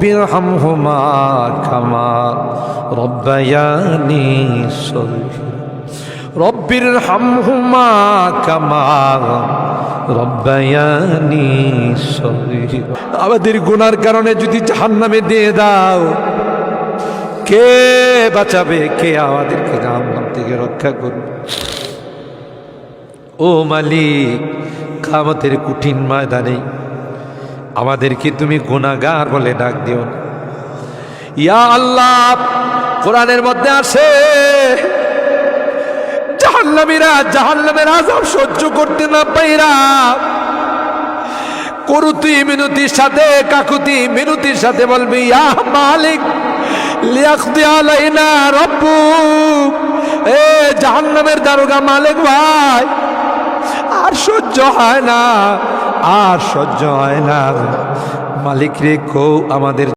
বিরহামহুমা কামা রব্বায়ানি সগীরা রব্বির হামহুমা কামা রব্বায়ানি সগীরা আমাদের গুনার কারণে যদি জাহান্নামে দিয়ে দাও, কে বাঁচাবে? কে আমাদেরকে জাহান্নাম থেকে রক্ষা করবে? ও মালিক, কামতের কঠিন ময়দানে আমাদেরকে তুমি গুনাগার বলে ডাক দিও ইয়া আল্লাহ, কোরআনের মধ্যে আসে, জাহান্নামীরা জাহান্নামের আজাব সহ্য করতে না পাইরা করুতি মিনতির সাথে, কাকুতি মিনতির সাথে বলবি, ইয়া মালিক লিয়াকদি আলাইনা রব্বুক। এ জাহান্নামের দারোগা মালিক ভাই আর সহ্য হয় না আর সহ্য হয় না। মালিক রে কৌ আমাদের